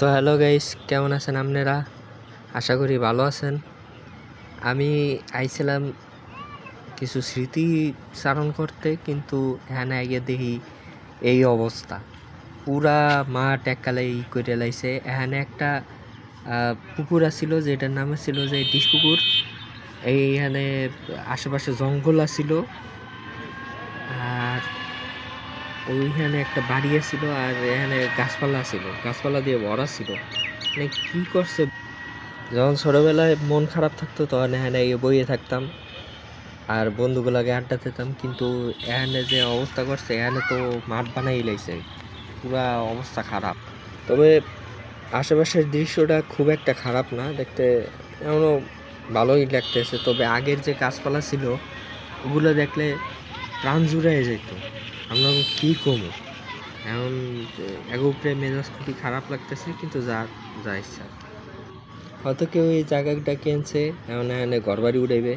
তো hello guys, কেমন আছেন আপনারা? আশা করি ভালো আছেন। আমি আইছিলাম কিছু স্মৃতি চারণ করতে, কিন্তু এখানে আগে দেখি এই অবস্থা। পুরা মাঠ এককালে ই করে লাইছে। এখানে একটা পুকুর আছিল, যেটার নাম ছিল যে ডিশ পুকুর। এইখানে আশেপাশে জঙ্গল আছিল। ওইখানে একটা বাড়ি আছিল আর এখানে গাছপালা ছিল গাছপালা দিয়ে ভরা ছিল। মানে কি করছে? যখন ছোটোবেলায় মন খারাপ থাকতো, তখন এখানে বইয়ে থাকতাম আর বন্ধুগুলাকে আড্ডা দিতাম, কিন্তু এখানে যে অবস্থা করছে, এখানে তো মাঠ বানাই লাইছে। পুরা অবস্থা খারাপ। তবে আশেপাশের দৃশ্যটা খুব একটা খারাপ না, দেখতে এমনও ভালোই লাগতেছে। তবে আগের যে গাছপালা ছিল, ওগুলো দেখলে প্রাণ জুড়াই যেত আমরা কী কমো এমন এক উপরে মেজাজ খুবই খারাপ লাগতেছে, কিন্তু যা যা ইচ্ছা। হয়তো কেউ এই জায়গাটা কিনছে এমন এখানে ঘর বাড়ি উঠাইবে।